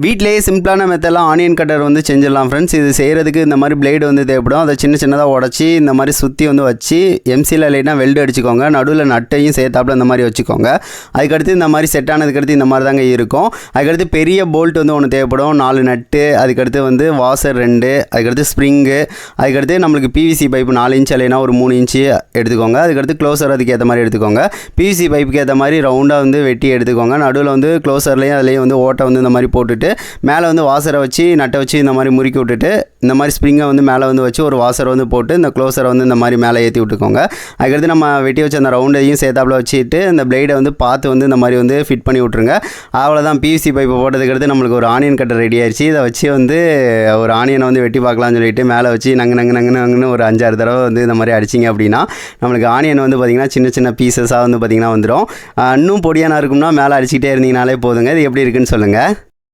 வீட்டிலேயே சிம்பிளான மெத்தெல்லாம் onion cutter வந்து செஞ்சிடலாம் ஃப்ரெண்ட்ஸ் இது செய்கிறதுக்கு இந்த மாதிரி பிளேடு வந்து தேவைப்படும். அதை சின்ன சின்னதாக உடச்சி இந்த மாதிரி சுற்றி வந்து வச்சு எம்சியில் இல்லைனா வெல்டு அடிச்சுக்கோங்க. நடுவில் நட்டையும் சேர்த்தாப்புல இந்த மாதிரி வச்சுக்கோங்க. அதுக்கடுத்து இந்த மாதிரி செட் ஆனதுக்கடுத்து இந்த மாதிரி தாங்க இருக்கும். அதுக்கடுத்து பெரிய போல்ட் வந்து ஒன்று தேவைப்படும். நாலு நட்டு அதுக்கடுத்து வந்து வாசர் ரெண்டு அதுக்கடுத்து ஸ்ப்ரிங்கு அதுக்கடுத்து நம்மளுக்கு பிவிசி பைப்பு நாலு இன்ச் இல்லைனா ஒரு மூணு இன்ச்சு எடுத்துக்கோங்க. அதுக்கடுத்து க்ளோசர் அதுக்கு ஏற்ற மாதிரி எடுத்துக்கோங்க. பிவிசி பைப்புக்கு ஏற்ற மாதிரி ரவுண்டாக வந்து வெட்டி எடுத்துக்கோங்க. நடுவில் வந்து க்ளோசர்லேயும் அதுலேயும் வந்து ஓட்டை வந்து இந்த மாதிரி போட்டுட்டு மேலே வந்து வாசரை வச்சு நட்டை வச்சு இந்த மாதிரி முறுக்கி விட்டுட்டு இந்த மாதிரி ஸ்ப்ரிங்கை வந்து மேலே வந்து வச்சு ஒரு வாசரை வந்து போட்டு இந்த க்ளோஸரை வந்து இந்த மாதிரி மேலே ஏற்றி விட்டுக்கோங்க. அதுக்கடுத்து நம்ம வெட்டி வச்ச அந்த ரவுண்டையும் சேர்த்தாப்புல வச்சுட்டு இந்த பிளேடை வந்து பார்த்து வந்து இந்த மாதிரி வந்து ஃபிட் பண்ணி விட்ருங்க அவ்வளோதான் பிவிசி பைப்பை போட்டதுக்கடுத்து நம்மளுக்கு ஒரு ஆனியன் கட்டர் ரெடி ஆயிடுச்சு இதை வச்சு வந்து ஒரு ஆனியனை வந்து வெட்டி பார்க்கலாம்னு சொல்லிட்டு மேலே வச்சு நங்கு நங்கு நங்கு நங்குன்னு ஒரு அஞ்சாறு தடவை வந்து இந்த மாதிரி அடிச்சிங்க அப்படின்னா நம்மளுக்கு ஆனியன் வந்து பார்த்திங்கன்னா சின்ன சின்ன பீசஸாக வந்து பார்த்திங்கன்னா வந்துடும் இன்னும் பொடியானா இருக்கும்னா மேலே அடிச்சுக்கிட்டே இருந்தீங்கனாலே போதுங்க. இது எப்படி இருக்குன்னு சொல்லுங்கள்